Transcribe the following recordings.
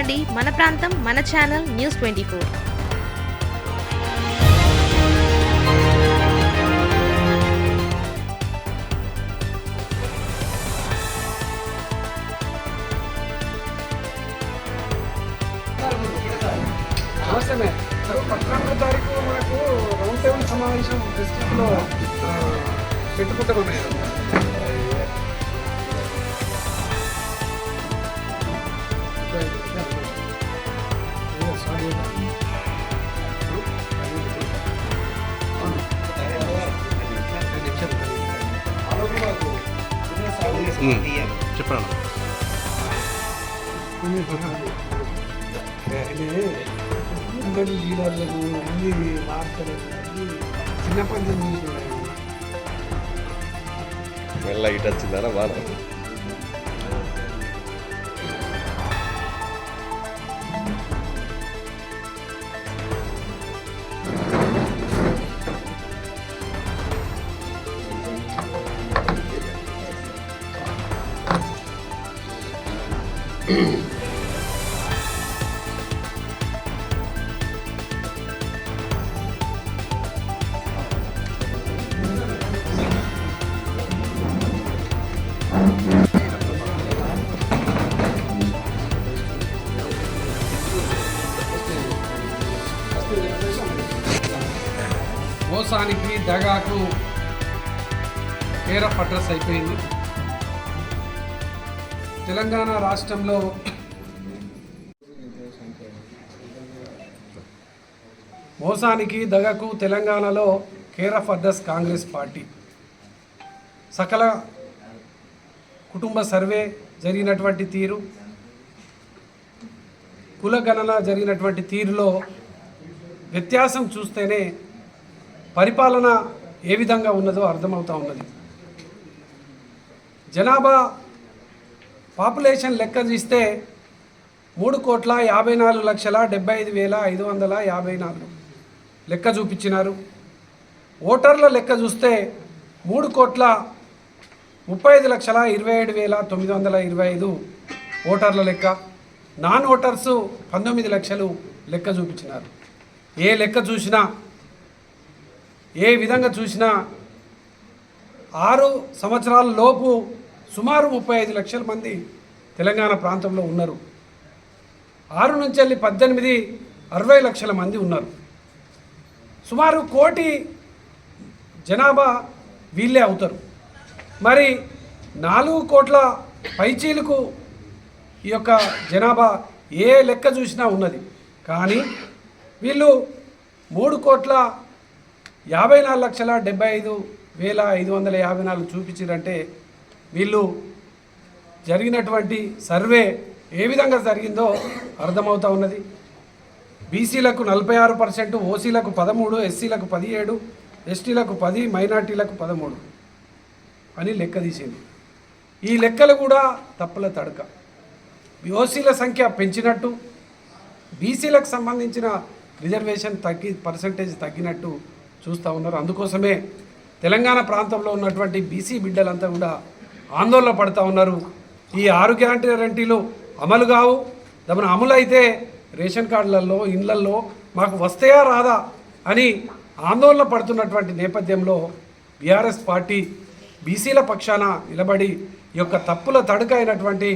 చూడండి మన ప్రాంతం మన ఛానల్ న్యూస్ ట్వంటీ ఫోర్. పద్నాలుగో తారీఖు మనకు రౌండ్ టేబుల్ సమావేశం డిస్ట్రిక్ట్లో చెప్పండి అందరూ లీడర్లకు అన్ని వార్తలకు అన్ని చిన్నప్పటి నుంచి. మెల్ల ఇటు వచ్చిందా బాగా మోసానికి దగాకు కేర ఆఫ్ అయిపోయింది. తెలంగాణ రాష్ట్రంలో మోసానికి దగకు తెలంగాణలో care of address Congress party. సకల కుటుంబ సర్వే జరిగినటువంటి తీరు కులగణన జరిగినటువంటి తీరులో వ్యత్యాసం చూస్తేనే పరిపాలన ఏ విధంగా ఉన్నదో అర్థమవుతా ఉన్నది. జనాభా పాపులేషన్ లెక్క తీస్తే మూడు కోట్ల యాభై నాలుగు లక్షల డెబ్బై ఐదు వేల ఐదు వందల యాభై నాలుగు లెక్క చూపించినారు. ఓటర్ల లెక్క చూస్తే మూడు కోట్ల ముప్పై ఐదు లక్షల ఇరవై ఏడు వేల తొమ్మిది వందల ఇరవై ఐదు ఓటర్ల లెక్క. నాన్ ఓటర్స్ పంతొమ్మిది లక్షలు లెక్క చూపించినారు. ఏ లెక్క చూసినా ఏ విధంగా చూసినా ఆరు సంవత్సరాల లోపు సుమారు ముప్పై ఐదు లక్షల మంది తెలంగాణ ప్రాంతంలో ఉన్నారు. ఆరు నుంచి వెళ్ళి పద్దెనిమిది అరవై లక్షల మంది ఉన్నారు. సుమారు కోటి జనాభా వీళ్ళే అవుతారు. మరి నాలుగు కోట్ల పైచీలకు ఈ యొక్క జనాభా ఏ లెక్క చూసినా ఉన్నది. కానీ వీళ్ళు మూడు కోట్ల యాభై నాలుగు లక్షల డెబ్బై ఐదు వేల ఐదు వందల యాభై నాలుగు చూపించారంటే వీళ్ళు జరిగినటువంటి సర్వే ఏ విధంగా జరిగిందో అర్థమవుతా ఉన్నది. బీసీలకు నలభై ఆరు పర్సెంట్ ఓసీలకు పదమూడు ఎస్సీలకు పదిహేడు ఎస్టీలకు పది మైనార్టీలకు పదమూడు అని లెక్క తీసింది. ఈ లెక్కలు కూడా తప్పుల తడక. ఓసీల సంఖ్య పెంచినట్టు బీసీలకు సంబంధించిన రిజర్వేషన్ తగ్గి పర్సంటేజ్ తగ్గినట్టు చూస్తూ ఉన్నారు. అందుకోసమే తెలంగాణ ప్రాంతంలో ఉన్నటువంటి బీసీ బిడ్డలంతా కూడా ఆందోళన పడుతూ ఉన్నారు. ఈ ఆరు గ్యారంటీలు అమలు కావు. దమన అమలు అయితే రేషన్ కార్డులలో ఇండ్లల్లో మాకు వస్తాయా రాదా అని ఆందోళన పడుతున్నటువంటి నేపథ్యంలో బీఆర్ఎస్ పార్టీ బీసీల పక్షాన నిలబడి ఈ యొక్క తప్పుల తడుక అయినటువంటి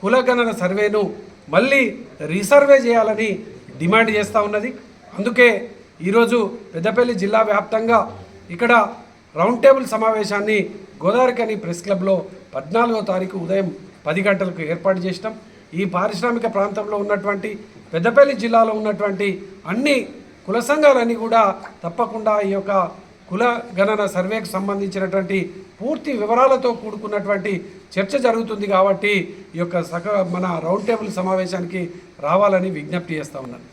కులగణన సర్వేను మళ్ళీ రీసర్వే చేయాలని డిమాండ్ చేస్తూ ఉన్నది. అందుకే ఈరోజు పెద్దపల్లి జిల్లా వ్యాప్తంగా ఇక్కడ రౌండ్ టేబుల్ సమావేశాన్ని గోదావరికని ప్రెస్ క్లబ్లో పద్నాలుగో తారీఖు ఉదయం పది గంటలకు ఏర్పాటు చేసినాం. ఈ పారిశ్రామిక ప్రాంతంలో ఉన్నటువంటి పెద్దపల్లి జిల్లాలో ఉన్నటువంటి అన్ని కుల సంఘాలన్నీ కూడా తప్పకుండా ఈ యొక్క కుల గణన సర్వేకు సంబంధించినటువంటి పూర్తి వివరాలతో కూడుకున్నటువంటి చర్చ జరుగుతుంది కాబట్టి ఈ యొక్క సక మన రౌండ్ టేబుల్ సమావేశానికి రావాలని విజ్ఞప్తి చేస్తా ఉన్నాను.